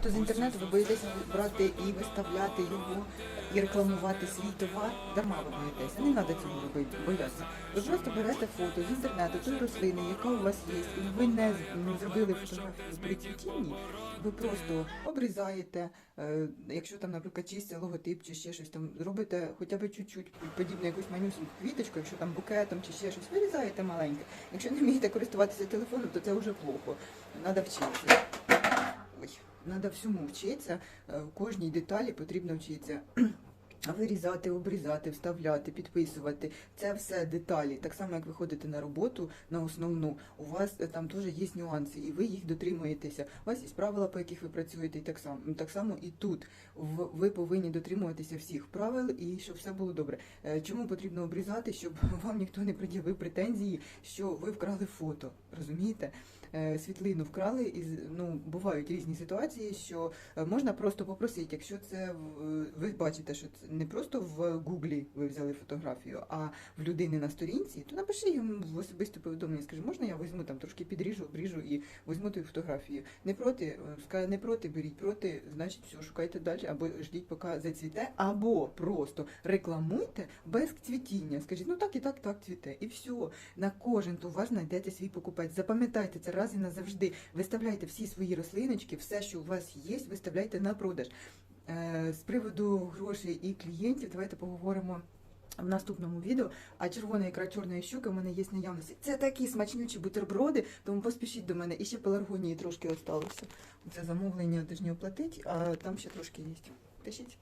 фото з інтернету, ви боїтеся брати і виставляти його, і рекламувати свій товар. Дарма ви боїтеся. Не треба цього боятися. Ви просто берете фото з інтернету тої рослини, яка у вас є, і ви не, зробили фотографію при цвітінні. Ви просто обрізаєте, е, якщо там, наприклад, чистий логотип чи ще щось там, робите хоча б чуть-чуть подібну якусь манюсеньку квіточку, якщо там букетом чи ще щось, вирізаєте маленьке. Якщо не вмієте користуватися телефоном, то це вже плохо. Треба вчитися. Ой, треба всьому вчитися, е, кожній деталі потрібно вчитися. Вирізати, обрізати, вставляти, підписувати. Це все деталі. Так само, як ви ходите на роботу на основну, у вас е, там теж є нюанси, і ви їх дотримуєтеся. У вас є правила, по яких ви працюєте, і так само. Так само і тут. Ви повинні дотримуватися всіх правил і щоб все було добре. Е, Чому потрібно обрізати, щоб вам ніхто не пред'явив претензії, що ви вкрали фото. Розумієте? Е, Світлину вкрали, і ну бувають різні ситуації, що е, можна просто попросити, якщо це ви бачите, що це не просто в Гуглі ви взяли фотографію, а в людини на сторінці, то напиши йому в особисте повідомлення, скажи, можна я візьму там трошки підріжу, обріжу і візьму ту фотографію. Не проти, е, не проти, беріть проти, значить все, шукайте далі, або ждіть, поки зацвіте, або просто рекламуйте без цвітіння. Скажіть, ну так і так, так цвіте. І все. На кожен товар знайдете свій покупець. Запам'ятайте це раз і назавжди. Виставляйте всі свої рослиночки, все, що у вас є, виставляйте на продаж. Е, З приводу грошей і клієнтів, давайте поговоримо. В наступному відео, а червона ікра чорної щуки в мене є наявності. Це такі смачнючі бутерброди, тому поспішіть до мене. І ще пеларгонії трошки осталося. Це замовлення тижні оплатить, а там ще трошки є. Пишіть.